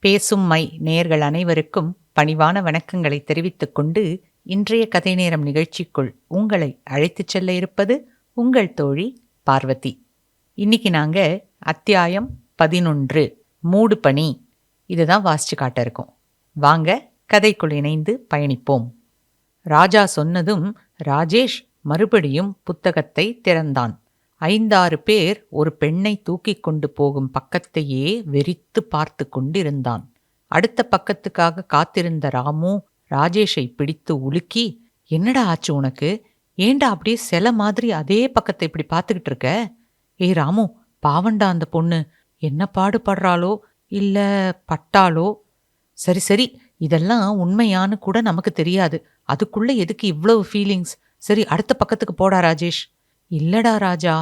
பேசும் மை நேயர்கள் அனைவருக்கும் பணிவான வணக்கங்களை தெரிவித்துக் கொண்டு இன்றைய கதை நேரம் நிகழ்ச்சிக்குள் உங்களை அழைத்துச் செல்ல இருப்பது உங்கள் தோழி பார்வதி. இன்னைக்கு நாங்க அத்தியாயம் பதினொன்று மூடு பணி. இதுதான் வாசிச்சு காட்ட இருக்கோம். வாங்க கதைக்குள் இணைந்து பயணிப்போம். ராஜா சொன்னதும் ராஜேஷ் மறுபடியும் புத்தகத்தை திறந்தான். ஐந்தாறு பேர் ஒரு பெண்ணை தூக்கிக் கொண்டு போகும் பக்கத்தையே வெறித்து பார்த்து கொண்டிருந்தான். அடுத்த பக்கத்துக்காக காத்திருந்த ராமு ராஜேஷை பிடித்து உலுக்கி என்னடா ஆச்சு உனக்கு? ஏண்டா அப்படியே சில மாதிரி அதே பக்கத்தை இப்படி பார்த்துக்கிட்டு இருக்க? ஏய் ராமு பாவண்டா அந்த பொண்ணு. என்ன பாடுபடுறாளோ இல்ல பட்டாளோ? சரி சரி இதெல்லாம் உண்மையான்னு கூட நமக்கு தெரியாது. அதுக்குள்ள எதுக்கு இவ்வளவு ஃபீலிங்ஸ் சரி அடுத்த பக்கத்துக்கு போடா ராஜேஷ். இல்லடா ராஜா.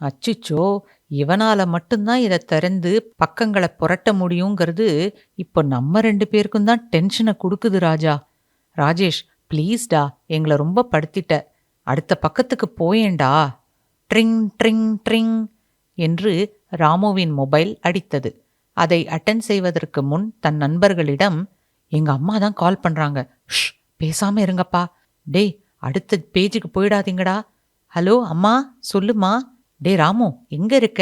அச்சுச்சோ இவனால மட்டும்தான் இதை திறந்து பக்கங்களை புரட்ட முடியுங்கிறது இப்போ நம்ம ரெண்டு பேருக்கும் தான் டென்ஷனை கொடுக்குது ராஜா. ராஜேஷ் ப்ளீஸ்டா எங்களை ரொம்ப படுத்திட்ட. அடுத்த பக்கத்துக்கு போயேண்டா ட்ரிங் ட்ரிங் ட்ரிங் என்று ராமுவின் மொபைல் அடித்தது. அதை அட்டன் செய்வதற்கு முன் தன் நண்பர்களிடம் எங்க அம்மா தான் கால் பண்றாங்க. ஷ் பேசாம இருங்கப்பா. டேய் அடுத்த பேஜுக்கு போயிடாதீங்கடா. ஹலோ அம்மா சொல்லுமா? டே ராமு எங்க இருக்க?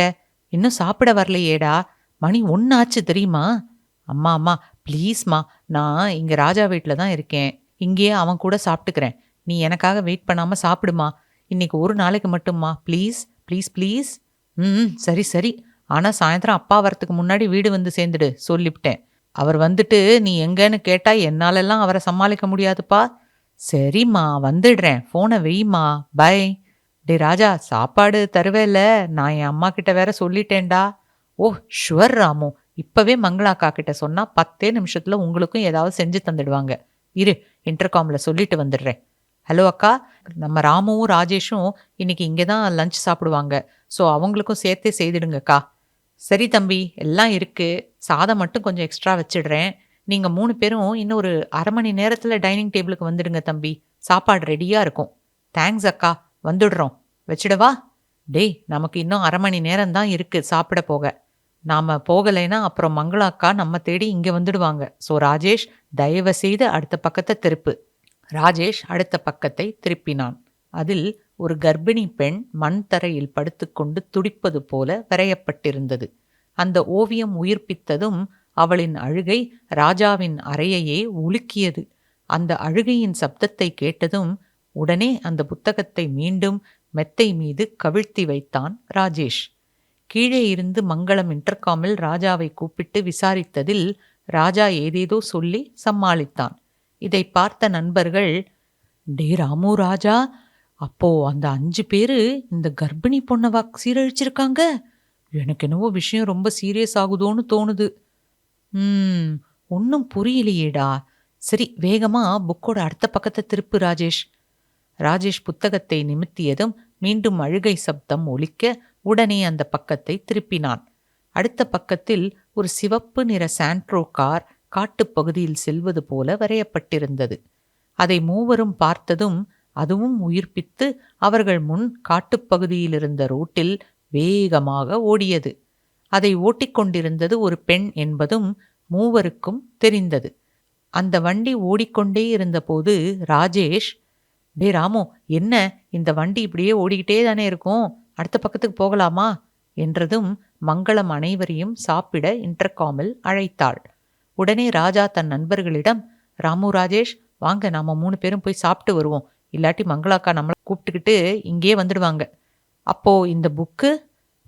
இன்னும் சாப்பிட வரலையேடா. மணி ஒன்னாச்சு தெரியுமா? அம்மா அம்மா ப்ளீஸ்மா நான் இங்க ராஜா வீட்டில் தான் இருக்கேன். இங்கேயே அவன் கூட சாப்பிட்டுக்கிறேன். நீ எனக்காக வெயிட் பண்ணாம சாப்பிடுமா. இன்னைக்கு ஒரு நாளைக்கு மட்டும்மா ப்ளீஸ் ப்ளீஸ் ப்ளீஸ். ம் சரி சரி. ஆனால் சாயந்தரம் அப்பா வரத்துக்கு முன்னாடி வீடு வந்து சேர்ந்துடு சொல்லிவிட்டேன். அவர் வந்துட்டு நீ எங்கன்னு கேட்டா என்னாலெல்லாம் அவரை சமாளிக்க முடியாதுப்பா. சரிம்மா வந்துடுறேன். ஃபோனை வெய்மா. பை. டே ராஜா சாப்பாடு தருவேல நான் என் அம்மா கிட்ட வேற சொல்லிட்டேன்டா. Oh sure Ramu. இப்பவே மங்களாக்கா கிட்ட சொன்னா பத்தே நிமிஷத்துல உங்களுக்கும் ஏதாவது செஞ்சு தந்துடுவாங்க. இரு இன்டர்காம்ல சொல்லிட்டு வந்துடுறேன். ஹலோ அக்கா நம்ம ராமுவும் ராஜேஷும் இன்னைக்கு இங்கே தான் லஞ்ச் சாப்பிடுவாங்க. ஸோ அவங்களுக்கும் சேர்த்தே செய்திடுங்கக்கா சரி தம்பி எல்லாம் இருக்கு. சாதம் மட்டும் கொஞ்சம் எக்ஸ்ட்ரா வச்சிடுறேன். நீங்க மூணு பேரும் இன்னும் ஒரு அரை மணி நேரத்துல டைனிங் டேபிளுக்கு வந்துடுங்க தம்பி. சாப்பாடு ரெடியா இருக்கும். தேங்க்ஸ் அக்கா வந்துடுறோம். வச்சிடவா? டேய் நமக்கு இன்னும் அரை மணி நேரம் தான் இருக்கு சாப்பிட போக. நாம போகலைன்னா அப்புறம் மங்களாக்கா நம்ம தேடி இங்க வந்துடுவாங்க. ஸோ ராஜேஷ் தயவு செய்து அடுத்த பக்கத்தை திருப்பு. ராஜேஷ் அடுத்த பக்கத்தை திருப்பினான். அதில் ஒரு கர்ப்பிணி பெண் மண் தரையில் படுத்துக்கொண்டு துடிப்பது போல வரையப்பட்டிருந்தது. அந்த ஓவியம் உயிர்ப்பித்ததும் அவளின் அழுகை ராஜாவின் அறையையே உலுக்கியது. அந்த அழுகையின் சப்தத்தை கேட்டதும் உடனே அந்த புத்தகத்தை மீண்டும் மெத்தை மீது கவிழ்த்தி வைத்தான் ராஜேஷ். கீழே இருந்து மங்களம் இன்டர்காமில் ராஜாவை கூப்பிட்டு விசாரித்ததில் ராஜா ஏதேதோ சொல்லி சமாளித்தான். இதை பார்த்த நண்பர்கள் டே ராமு ராஜா அப்போ அந்த அஞ்சு பேரு இந்த கர்ப்பிணி பொண்ணவா சீரழிச்சிருக்காங்க? எனக்கு என்னவோ விஷயம் ரொம்ப சீரியஸ் ஆகுதோன்னு தோணுது. ம் ஒன்றும் புரியலையேடா. சரி வேகமா புக்கோட அடுத்த பக்கத்தை திருப்பு ராஜேஷ். ராஜேஷ் புத்தகத்தை நிமித்தியதும் மீண்டும் அழுகை சப்தம் ஒலிக்க உடனே அந்த பக்கத்தை திருப்பினான். அடுத்த பக்கத்தில் ஒரு சிவப்பு நிற சாண்ட்ரோ கார் காட்டுப்பகுதியில் செல்வது போல வரையப்பட்டிருந்தது. அதை மூவரும் பார்த்ததும் அதுவும் உயிர்ப்பித்து அவர்கள் முன் காட்டுப்பகுதியில் இருந்த ரோட்டில் வேகமாக ஓடியது. அதை ஓட்டிக்கொண்டிருந்தது ஒரு பெண் என்பதும் மூவருக்கும் தெரிந்தது. அந்த வண்டி ஓடிக்கொண்டே இருந்தபோது ராஜேஷ் டே ராமு என்ன? இந்த வண்டி இப்படியே ஓடிக்கிட்டே தானே இருக்கும். அடுத்த பக்கத்துக்கு போகலாமா? என்றதும் மங்களம் அனைவரையும் சாப்பிட இன்டர்காமில் அழைத்தாள். உடனே ராஜா தன் நண்பர்களிடம் ராமு ராஜேஷ் வாங்க நாம மூணு பேரும் போய் சாப்பிட்டு வருவோம். இல்லாட்டி மங்களாக்கா நம்மளை கூப்பிட்டுக்கிட்டு இங்கேயே வந்துடுவாங்க. அப்போ இந்த புக்கு?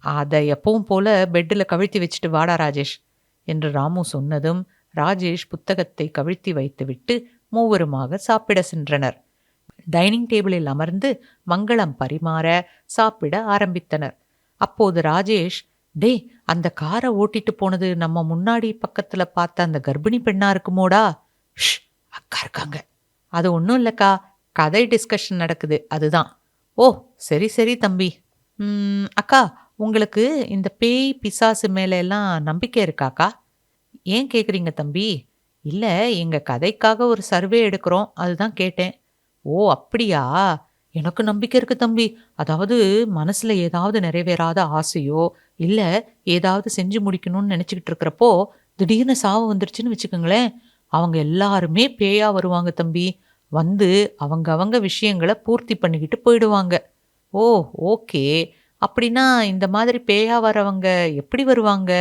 அதை எப்பவும் போல பெட்டில் கவிழ்த்தி வச்சுட்டு வாடா ராஜேஷ் என்று ராமு சொன்னதும் ராஜேஷ் புத்தகத்தை கவிழ்த்தி வைத்துவிட்டு மூவருமாக சாப்பிட சென்றனர். டைனிங் டேபிளில் அமர்ந்து மங்களம் பரிமாற சாப்பிட ஆரம்பித்தனர். அப்போது ராஜேஷ் டே அந்த காரை ஓட்டிட்டு போனது நம்ம முன்னாடி பக்கத்துல பார்த்த அந்த கர்ப்பிணி பெண்ணா இருக்குமோடா? ஷ் அக்கா இருக்காங்க. அது ஒன்றும் இல்லைக்கா கதை டிஸ்கஷன் நடக்குது அதுதான். ஓ சரி சரி தம்பி. அக்கா உங்களுக்கு இந்த பேய் பிசாசு மேல எல்லாம் நம்பிக்கை இருக்காக்கா? ஏன் கேக்குறீங்க தம்பி? இல்ல எங்க கதைக்காக ஒரு சர்வே எடுக்கிறோம் அதுதான் கேட்டேன். ஓ அப்படியா? எனக்கு நம்பிக்கை இருக்கு தம்பி. அதாவது மனசுல ஏதாவது நிறைவேறாத ஆசையோ இல்ல ஏதாவது செஞ்சு முடிக்கணும்னு நினைச்சுக்கிட்டு இருக்கிறப்போ திடீர்னு சாவு வந்துருச்சுன்னு வச்சுக்கோங்களேன். அவங்க எல்லாருமே பேயா வருவாங்க தம்பி. வந்து அவங்க அவங்க விஷயங்களை பூர்த்தி பண்ணிக்கிட்டு போயிடுவாங்க. Oh okay. அப்படின்னா இந்த மாதிரி பேயா வரவங்க எப்படி வருவாங்க?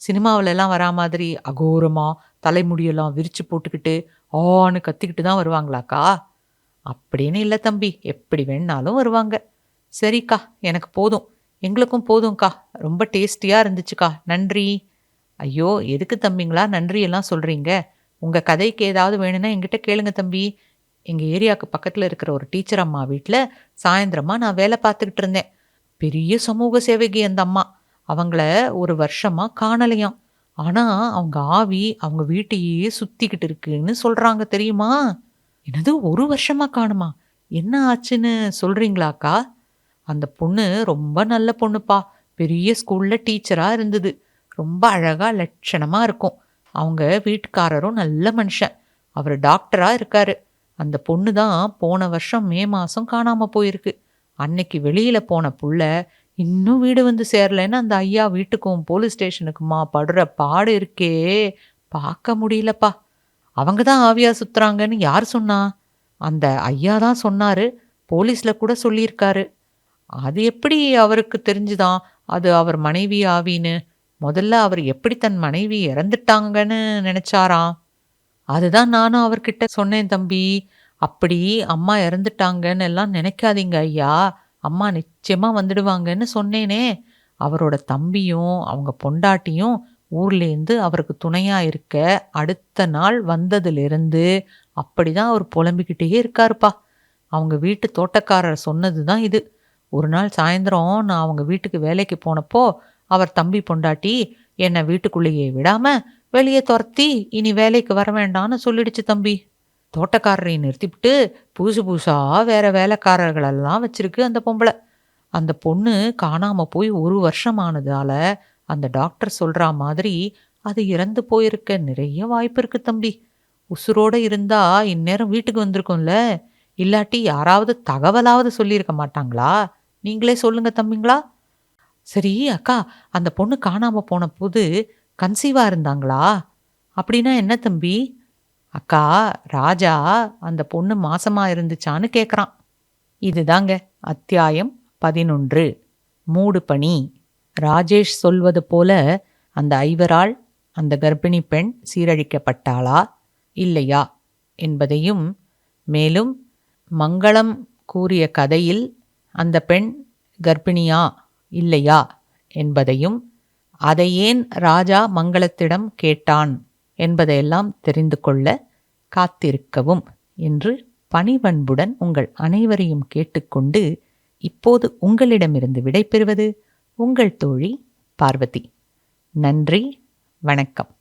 சினிமாவிலலாம் வரா மாதிரி அகோரமாக தலைமுடியெல்லாம் விரிச்சு போட்டுக்கிட்டு ஆன்னு கத்திக்கிட்டு தான் வருவாங்களாக்கா? அப்படின்னு இல்லை தம்பி. எப்படி வேணாலும் வருவாங்க. சரிக்கா எனக்கு போதும். எங்களுக்கும் போதும்க்கா. ரொம்ப டேஸ்டியாக இருந்துச்சுக்கா. நன்றி. ஐயோ எதுக்கு தம்பிங்களா? நன்றியெல்லாம் சொல்கிறீங்க உங்கள் கதைக்கு ஏதாவது வேணும்னா எங்கிட்ட கேளுங்க தம்பி. எங்கள் ஏரியாவுக்கு பக்கத்தில் இருக்கிற ஒரு டீச்சர் அம்மா வீட்டில் சாயந்தரமாக நான் வேலை பார்த்துக்கிட்டு இருந்தேன். பெரிய சமூக சேவைக்கு அந்த அம்மா. அவங்கள ஒரு வருஷமாக காணலையாம். ஆனால் அவங்க ஆவி அவங்க வீட்டையே சுற்றிக்கிட்டு இருக்குன்னு சொல்கிறாங்க தெரியுமா? என்னது ஒரு வருஷமாக காணுமா? என்ன ஆச்சுன்னு சொல்கிறீங்களாக்கா அந்த பொண்ணு ரொம்ப நல்ல பொண்ணுப்பா. பெரிய ஸ்கூலில் டீச்சராக இருந்தது. ரொம்ப அழகாக லட்சணமாக இருக்கும். அவங்க வீட்டுக்காரரும் நல்ல மனுஷன். அவர் டாக்டராக இருக்காரு. அந்த பொண்ணு தான் போன வருஷம் மே மாதம் காணாமல் போயிருக்கு. அன்னைக்கு வெளியில் போன புள்ள இன்னும் வீடு வந்து சேரலைன்னு அந்த ஐயா வீட்டுக்கும் போலீஸ் ஸ்டேஷனுக்குமா படுற பாடு இருக்கே. பார்க்க முடியலப்பா. அவங்க தான் ஆவியா சுத்துறாங்கன்னு யார் சொன்னா? அந்த ஐயா தான் சொன்னாரு. போலீஸில் கூட சொல்லியிருக்காரு. அது எப்படி அவருக்கு தெரிஞ்சுதான் அது அவர் மனைவி ஆவின்னு? முதல்ல அவர் எப்படி தன் மனைவி இறந்துட்டாங்கன்னு நினைச்சாராம். அதுதான் நானும் அவர்கிட்ட சொன்னேன் தம்பி. அப்படி அம்மா இறந்துட்டாங்கன்னு எல்லாம் நினைக்காதீங்க ஐயா. அம்மா நிச்சயமாக வந்துடுவாங்கன்னு சொன்னேனே. அவரோட தம்பியும் அவங்க பொண்டாட்டியும் ஊர்லேருந்து அவருக்கு துணையாக இருக்க அடுத்த நாள் வந்ததுலேருந்து அப்படிதான் அவர் புலம்பிக்கிட்டே இருக்காருப்பா. அவங்க வீட்டு தோட்டக்காரர் சொன்னது தான் இது. ஒரு நாள் சாயந்தரம் நான் அவங்க வீட்டுக்கு வேலைக்கு போனப்போ அவர் தம்பி பொண்டாட்டி என்னை வீட்டுக்குள்ளேயே விடாமல் வெளியே துரத்தி இனி வேலைக்கு வர வேண்டாம்னு சொல்லிடுச்சு தம்பி. தோட்டக்காரரை நிறுத்திவிட்டு புதுசு புதுசாக வேற வேலைக்காரர்களெல்லாம் வச்சிருக்கு அந்த பொம்பளை. அந்த பொண்ணு காணாமல் போய் ஒரு வருஷம் ஆனதால அந்த டாக்டர் சொல்கிறா மாதிரி அது இறந்து போயிருக்க நிறைய வாய்ப்பு இருக்கு தம்பி. உசுரோடு இருந்தா இந்நேரம் வீட்டுக்கு வந்திருக்கும்ல. இல்லாட்டி யாராவது தகவலாவது சொல்லியிருக்க மாட்டாங்களா? நீங்களே சொல்லுங்க தம்பிங்களா? சரி அக்கா அந்த பொண்ணு காணாமல் போன போது கன்சீவாக இருந்தாங்களா? அப்படின்னா என்ன தம்பி? அக்கா ராஜா அந்த பொண்ணு மாசமாக இருந்துச்சான்னு கேட்குறான் இதுதாங்க அத்தியாயம் பதினொன்று. மூடு பணி ராஜேஷ் சொல்வது போல அந்த ஐவரால் அந்த கர்ப்பிணி பெண் சீரழிக்கப்பட்டாளா? இல்லையா? என்பதையும் மேலும் மங்களம் கூறிய கதையில் அந்த பெண் கர்ப்பிணியா? இல்லையா? என்பதையும் அதை ஏன் ராஜா மங்களத்திடம் கேட்டான் என்பதையெல்லாம் தெரிந்து கொள்ள காத்திருக்கவும் என்று பணிவன்புடன் உங்கள் அனைவரையும் கேட்டுக்கொண்டு இப்போது உங்களிடமிருந்து விடைபெறுவது உங்கள் தோழி பார்வதி. நன்றி வணக்கம்.